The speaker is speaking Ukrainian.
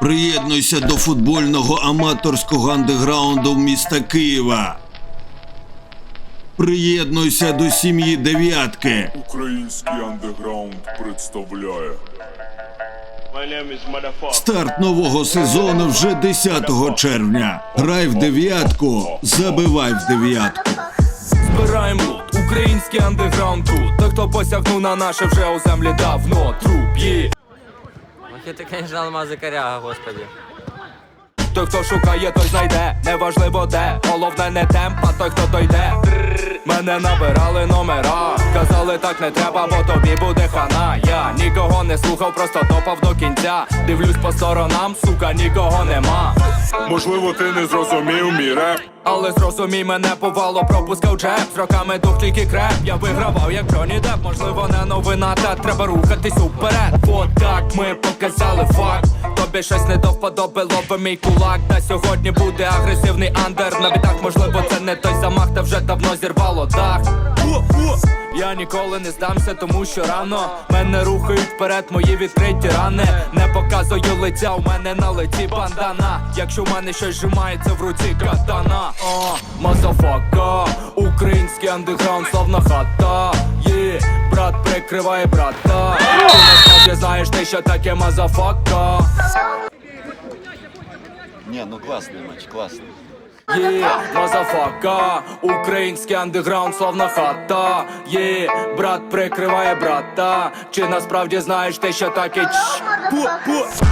Приєднуйся до футбольного аматорського андеграунду міста Києва. Приєднуйся до сім'ї дев'ятки. Український андеграунд представляє. Старт нового сезону вже 10 червня. Грай в дев'ятку, забивай в дев'ятку. Збираємо лут, український андеграунд тут Той, хто посягнув на наше вже у землі давно Труп є Ох, ти, конечно, коряга, господи. Той, хто шукає, той знайде. Неважливо де, головне не темп, а той, хто дойде Мене набирали номера. Казали так не треба, бо тобі буде хана Я нікого не слухав, просто топав до кінця. Дивлюсь по сторонам, сука, нікого нема. Можливо, ти не зрозумів мій реп. Але зрозумій мене повало, пропускав джеб. З роками дух тільки креп. Я вигравав як Джонні Депп. Можливо не новина, та треба рухатись уперед. От так ми показали факт Тобі щось не до лоби мій кулак. Та сьогодні буде агресивний андер. На бітах, можливо, це не той замах, та вже давно зірвало дах. Я ніколи не здамся, тому що рано. Мене рухають вперед, мої відкриті рани. Не показую лиця, у мене на лиці бандана. Якщо в мене щось зжимається в руці катана, о, мазафака, український андеграунд, славна хата. Є, брат прикриває брата. Ти насправді знаєш ти, що таке мазафака. Не, ну классный матч, классный. Є, мазафака, український андеграунд, славна хата. Є, брат прикриває брата. Чи насправді знаєш ти, що таке? Чш, пу, пу.